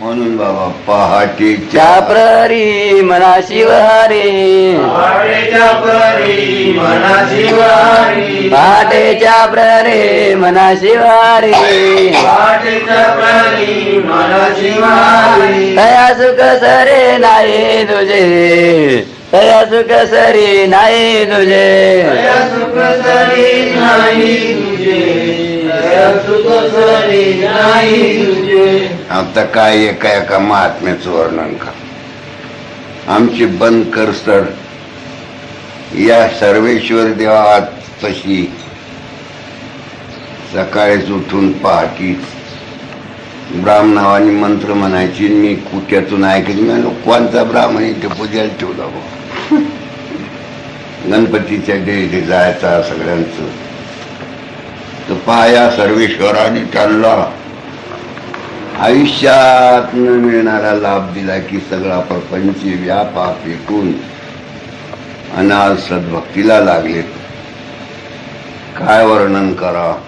म्हणून बाबा पहाटेच्या प्रहरी मना शिवहारी. पहाटेच्या प्रहरी मना शिवारी पहाटेच्या प्रहरी मना शिवहारी. पहाटेच्या प्रहरी मना शिवारी तया सुख सरे नाही तुझे. तया सुख सरी नाही तुझे. सुख सरी नाही तुझे. सुख सरी नाही तुझे. आता काय एका एका महात्म्याचं वर्णन का आमची बनकर सर या सर्वेश्वर देवात तशी सकाळीच उठून पहाटीच ब्राह्मणावानी मंत्र म्हणायची मी कुट्यातून ऐकली मी लोकांचा कोणता ब्राह्मण इथे पूजायला ठेवला बा. गणपतीच्या डेरी जायचा सगळ्यांचं. तर पाया सर्वेश्वराने ठरला आयुष्यात न मिळणारा लाभ दिला की सगळा प्रपंच व्यापा फेकून अनाज सद्भक्तीला लागले. काय वर्णन करा?